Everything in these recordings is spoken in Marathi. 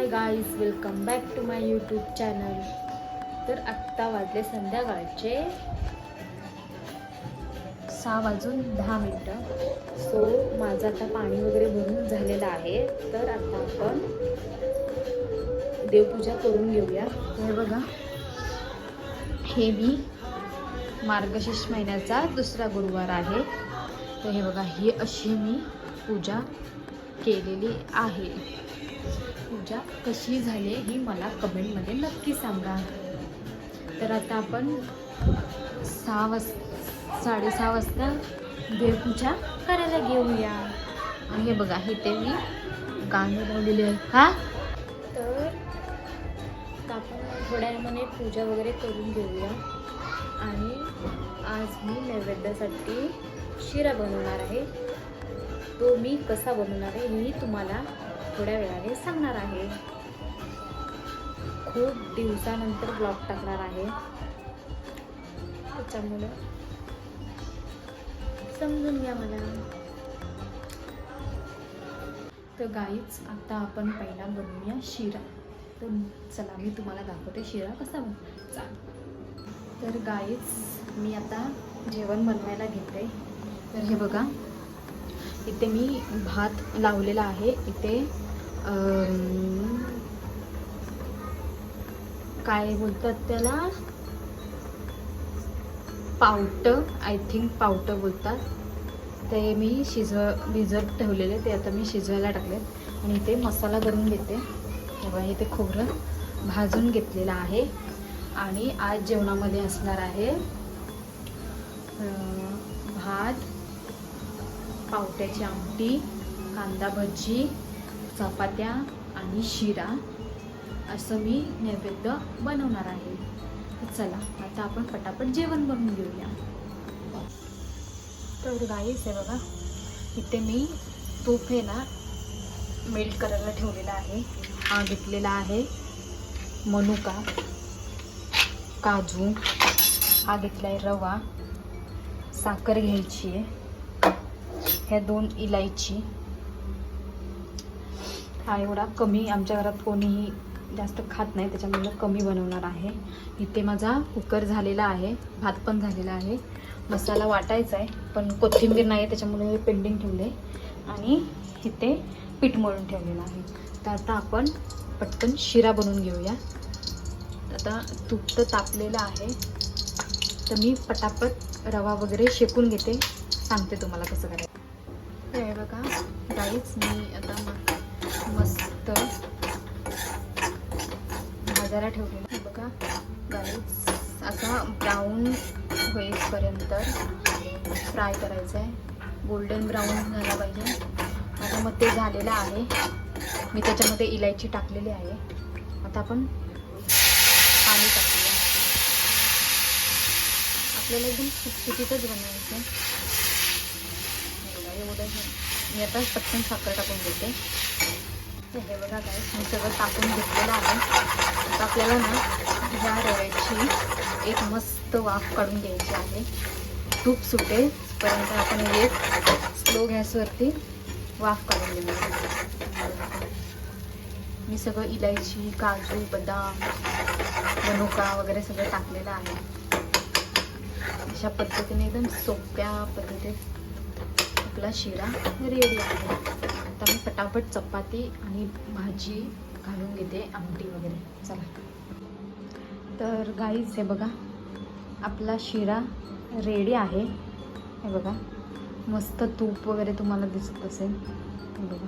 Hi guys welcome back to my YouTube channel तर आत्ता वाजले संध्याकाळचे सहा वाजून दहा मिनटं. सो माझं आता पाणी वगैरे भरून झालेलं आहे. तर आता आपण देवपूजा करून घेऊया. हे बघा. हे मी मार्गशीर्ष महिन्याचा दुसरा गुरुवार आहे. तर हे बघा ही अशी मी पूजा केलेली आहे. पूजा कशी झाली ही मला कमेंटमध्ये नक्की सांगा. तर आता आपण सहा वाज साडेसहा वाजता देवपूजा करायला घेऊया. आणि हे बघा हे ते मी गाणे लावलेले आहे हा? तर आपण थोड्या मने पूजा वगैरे करून घेऊया. आणि आज मी नैवेद्यासाठी शिरा बनवणार आहे. तो मी कसा बनवणार आहे हेही तुम्हाला थोड्या वेळाने सांगणार आहे. खूप दिवसानंतर ब्लॉग टाकणार आहे. त्याच्यामुळं समजून घ्या मला. तर गाईच आता आपण पहिला बनवूया शिरा. तर चला मी तुम्हाला दाखवते शिरा कसा बनवायचा तर गाईच मी आता जेवण बनवायला घेते. तर हे बघा. इथे मी भात लावलेला आहे. इथे काय बोलतात त्याला? पावटं आय थिंक पावटं बोलतात. ते मी शिजव भिजत ठेवलेले ते आता मी शिजवायला टाकले आणि इथे मसाला करून घेते. तेव्हा इथे खोबरं भाजून घेतलेलं आहे. आणि आज जेवणामध्ये असणार आहे भात पावट्याची आमटी कांदा भजी चपात्या आणि शिरा. असं मी नैवेद्य बनवणार आहे. चला आता आपण पटापट जेवण बनवून घेऊया. तर गाईच आहे बघा इथे मी तूप हे ना मेल्ट करायला ठेवलेला आहे. हा घेतलेला आहे. मनुका काजू हा घेतला आहे रवा. साखर घ्यायची आहे. ह्या दोन इलायची. हा एवढा कमी आमच्या घरात कोणीही जास्त खात नाही त्याच्यामुळे कमी बनवणार आहे. इथे माझा कुकर झालेला आहे भात पण झालेला आहे. मसाला वाटायचा आहे पण कोथिंबीर नाही आहे त्याच्यामुळे पेंडिंग ठेवले. आणि इथे पीठ मळून ठेवलेलं आहे. तर आता आपण पटकन शिरा बनवून घेऊया. आता तूप तर तापलेलं आहे. तर मी पटापट रवा वगैरे शेकून घेते. सांगते तुम्हाला कसं करायचं. हे बघा. गाईच मी आता मस्त भाजायला ठेवलेलं बघा. गाईच आता ब्राऊन होईपर्यंत फ्राय करायचं आहे. गोल्डन ब्राऊन झाला पाहिजे. आता मग ते झालेलं आहे. मी त्याच्यामध्ये इलायची टाकलेली आहे. आता आपण पाणी टाकूया. आपल्याला एकदम सुटसुटीतच बनवायचं आहे. एवढं हे. मी आता पटकन साखर टाकून देते. हे बघा काय मी सगळं टाकून घेतलेलं आहे. आपल्याला ना ह्या रव्याची एक मस्त वाफ काढून घ्यायची आहे. तूप सुटेल परंतु आपण एक स्लो गॅसवरती वाफ काढून घेऊया मी सगळं इलायची काजू बदाम मनुका वगैरे सगळं टाकलेलं आहे. अशा पद्धतीने एकदम सोप्या पद्धतीत आपला शिरा रेडी आहे. आता मी पटापट चपाती आणि भाजी घालून घेते आमटी वगैरे. चला. तर गाईच हे बघा आपला शिरा रेडी आहे. हे बघा मस्त तूप वगैरे तुम्हाला दिसत असेल. हे बघा.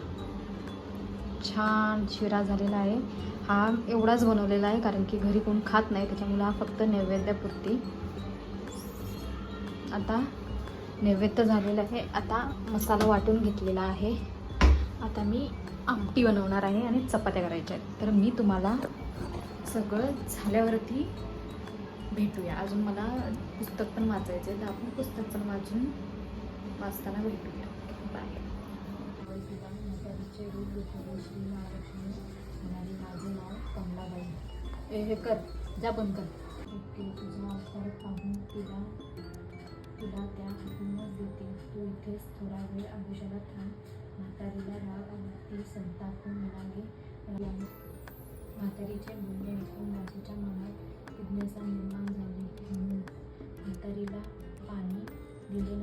छान शिरा झालेला आहे. हा एवढाच बनवलेला आहे कारण की घरी कोण खात नाही त्याच्यामुळे हा फक्त नैवेद्यापुरती. आता नैवेद्य झालेलं आहे. आता मसाला वाटून घेतलेला आहे. आता मी आमटी बनवणार आहे आणि चपात्या करायच्या आहेत. तर मी तुम्हाला सगळं झाल्यावरती भेटूया. अजून मला पुस्तक पण वाचायचं आहे. तर आपण पुस्तक पण वाचून वाचताना भेटूया. बाय माझे नाव कमलाबाई हे कर. जा बंद कर. तुझा पाहून तुला तुला त्या हुकूमच देते. तू इथेच थोडा वेळ आयुष्याला थांब म्हातारीला राग आला ती संतापून म्हणाली म्हातारीचे बोलणे ऐकून राजाच्या मनात जिज्ञासा निर्माण झाली. म्हणून म्हातारीला पाणी दिले